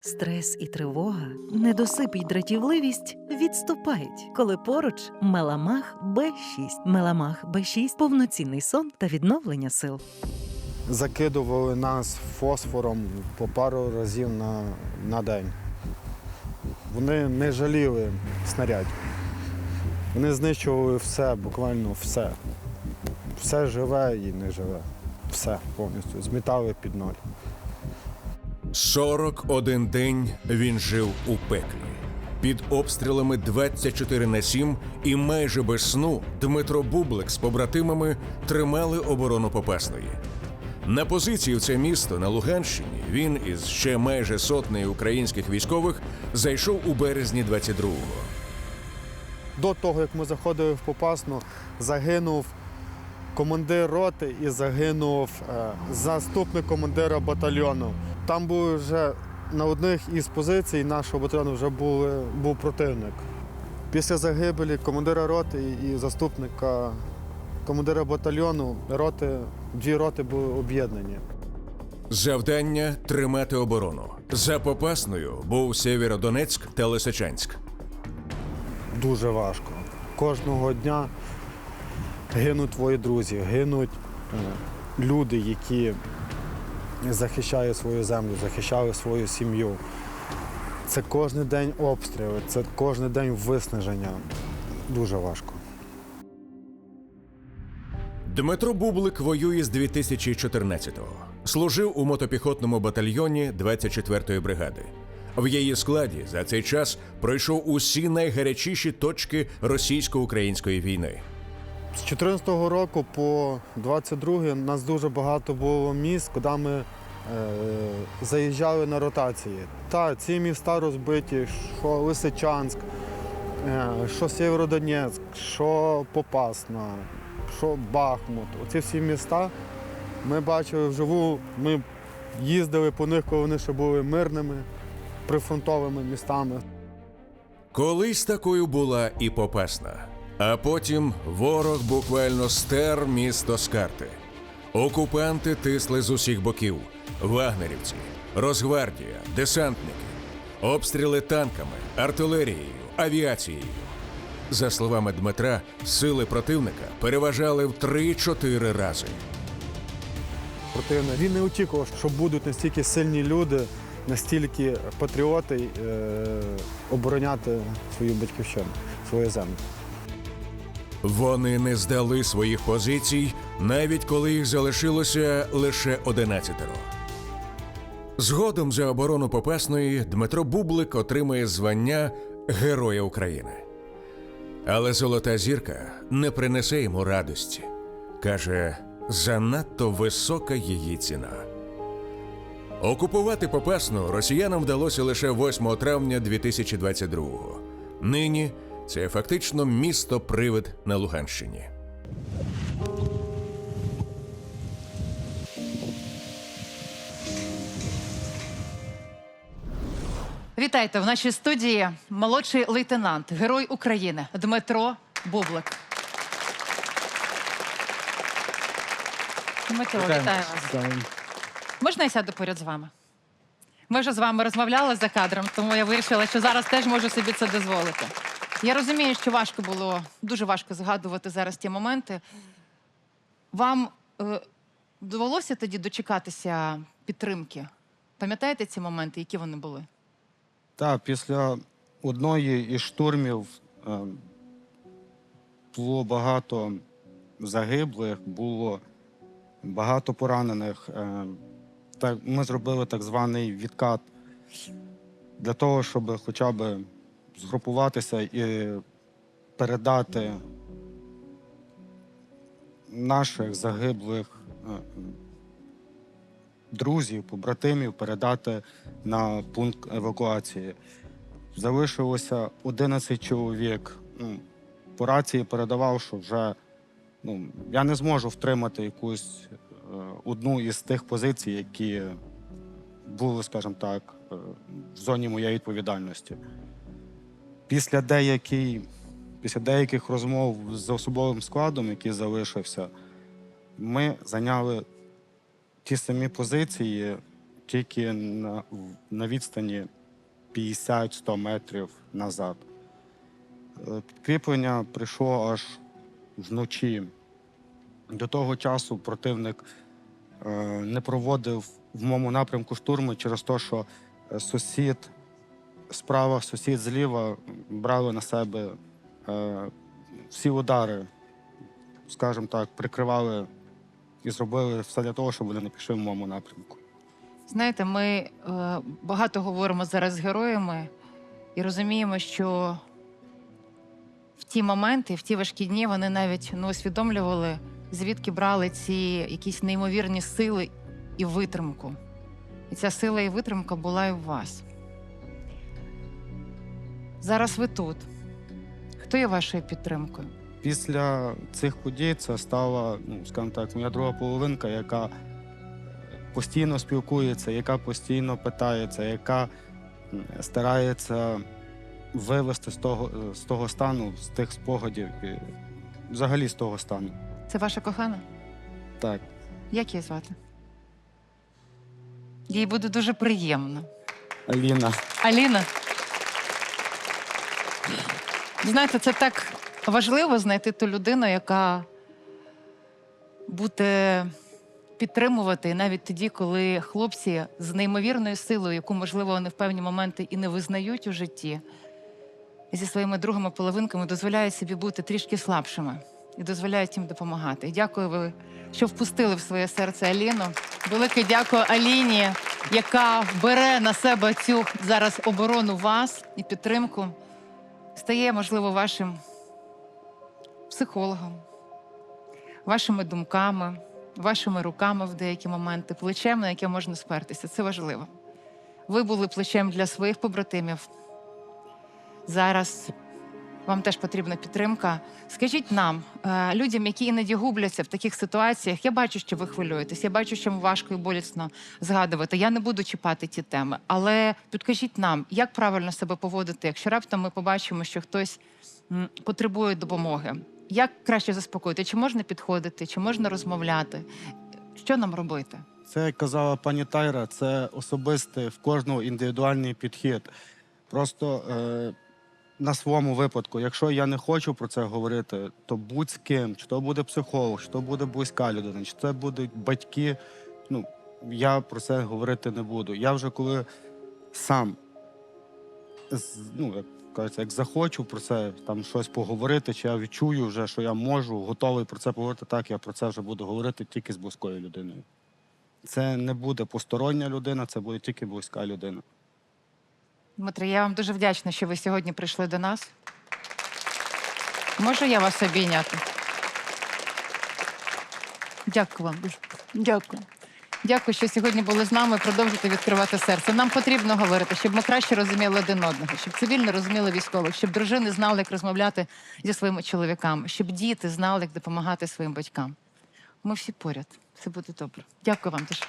Стрес і тривога, недосип і дратівливість відступають, коли поруч Меламах Б6. Меламах Б6 – повноцінний сон та відновлення сил. закидували нас фосфором по пару разів на, на день. Вони не жаліли снарядів. Вони знищували все, буквально все. Все живе і не живе. Все повністю. Змітали під ноль. 41 день він жив у пеклі. Під обстрілами 24 на 7 і майже без сну Дмитро Бублик з побратимами тримали оборону Попасної. На позиції в це місто на Луганщині він із ще майже сотнею українських військових зайшов у березні 22-го. До того, як ми заходили в Попасну, загинув командир роти і загинув е, заступник командира батальйону. Там був вже на одних із позицій нашого батальйону вже були, був противник. Після загибелі командира роти і заступника командира батальйону роти, дві роти були об'єднані. Завдання тримати оборону. За Попасною був Сєвєродонецьк та Лисичанськ. Дуже важко. Кожного дня гинуть твої друзі, гинуть е, люди, які захищають свою землю, захищають свою сім'ю. Це кожен день обстріли, це кожен день виснаження. Дуже важко. Дмитро Бублик воює з 2014-го. Служив у мотопіхотному батальйоні 24-ї бригади. В її складі за цей час пройшов усі найгарячіші точки російсько-української війни. З 2014 року по 22 нас дуже багато було міст, куди ми е, заїжджали на ротації. Та ці міста розбиті, що Лисичанськ, е, що Сєвєродонецьк, що Попасна, що Бахмут. Оці всі міста ми бачили вживу, ми їздили по них, коли вони ще були мирними, прифронтовими містами. Колись такою була і Попасна. А потім ворог буквально стер місто з карти. Окупанти тисли з усіх боків: вагнерівці, Росгвардія, десантники, обстріли танками, артилерією, авіацією. За словами Дмитра, сили противника переважали в 3-4 рази. противник. Він не очікував, що будуть настільки сильні люди, настільки патріоти е, обороняти свою батьківщину, свою землю. Вони не здали своїх позицій, навіть коли їх залишилося лише одинадцятеро. Згодом за оборону Попасної Дмитро Бублик отримує звання Героя України. Але золота зірка не принесе йому радості. Каже, занадто висока її ціна. Окупувати Попасну росіянам вдалося лише 8 травня 2022-го. Нині це фактично місто-привид на Луганщині. Вітайте в нашій студії молодший лейтенант, герой України Дмитро Бублик. Дмитро, вітаю вас. Можна я сяду поряд з вами? Ми вже з вами розмовляли за кадром, тому я вирішила, що зараз теж можу собі це дозволити. Я розумію, що важко було, дуже важко згадувати зараз ті моменти. Вам е, довелося тоді дочекатися підтримки? Пам'ятаєте ці моменти, які вони були? Так, після одної із штурмів е, було багато загиблих, було багато поранених. Е, так, ми зробили так званий відкат для того, щоб хоча б згрупуватися і передати наших загиблих е, друзів, побратимів передати на пункт евакуації. Залишилося 11 чоловік. Ну, по рації передавав, що вже ну, я не зможу втримати якусь е, одну із тих позицій, які були, скажімо так, е, в зоні моєї відповідальності. Після, деякий, після деяких розмов з особовим складом, який залишився, ми зайняли ті самі позиції тільки на, на відстані 50-100 метрів назад. Е, Підкріплення прийшло аж вночі. До того часу противник е, не проводив в моєму напрямку штурму через те, що е, сусід справа, сусід зліва брали на себе е, всі удари, скажімо так, прикривали і зробили все для того, щоб вони не пішли в моєму напрямку. Знаєте, ми е, багато говоримо зараз з героями і розуміємо, що в ті моменти, в ті важкі дні вони навіть не усвідомлювали, звідки брали ці якісь неймовірні сили і витримку. І ця сила і витримка була і у вас. Зараз ви тут. Хто є вашою підтримкою? Після цих подій це стала, ну, скажімо так, моя друга половинка, яка постійно спілкується, яка постійно питається, яка старається вивести з того, з того стану, з тих спогадів, і взагалі з того стану. Це ваша кохана? Так. Як її звати? Їй буде дуже приємно. Аліна. Аліна. Знаєте, це так важливо знайти ту людину, яка буде підтримувати навіть тоді, коли хлопці з неймовірною силою, яку, можливо, вони в певні моменти і не визнають у житті, зі своїми другими половинками дозволяють собі бути трішки слабшими і дозволяють їм допомагати. Дякую ви, що впустили в своє серце Аліну. Велике дякую Аліні, яка бере на себе цю зараз оборону вас і підтримку, стає, можливо, вашим психологом, вашими думками, вашими руками в деякі моменти, плечем, на яке можна спертися. Це важливо. Ви були плечем для своїх побратимів. Зараз вам теж потрібна підтримка. Скажіть нам, е, людям, які іноді губляться в таких ситуаціях, я бачу, що ви хвилюєтесь, я бачу, що вам важко і болісно згадувати. Я не буду чіпати ті теми, але підкажіть нам, як правильно себе поводити, якщо раптом ми побачимо, що хтось потребує допомоги. Як краще заспокоїти? Чи можна підходити, чи можна розмовляти? Що нам робити? Це, як казала пані Тайра, це особистий в кожного індивідуальний підхід. Просто е, на своєму випадку, якщо я не хочу про це говорити, то будь з ким, чи то буде психолог, чи то буде близька людина, чи це будуть батьки. Ну, я про це говорити не буду. Я вже коли сам ну, як кажеться, як захочу про це там щось поговорити, чи я відчую вже, що я можу, готовий про це поговорити, так я про це вже буду говорити тільки з близькою людиною. Це не буде постороння людина, це буде тільки близька людина. Дмитро, я вам дуже вдячна, що ви сьогодні прийшли до нас. Можу я вас обійняти? Дякую вам. Дякую. Дякую, що сьогодні були з нами. Продовжуйте відкривати серце. Нам потрібно говорити, щоб ми краще розуміли один одного, щоб цивільно розуміли військових, щоб дружини знали, як розмовляти зі своїми чоловіками, щоб діти знали, як допомагати своїм батькам. Ми всі поряд. Все буде добре. Дякую вам дуже.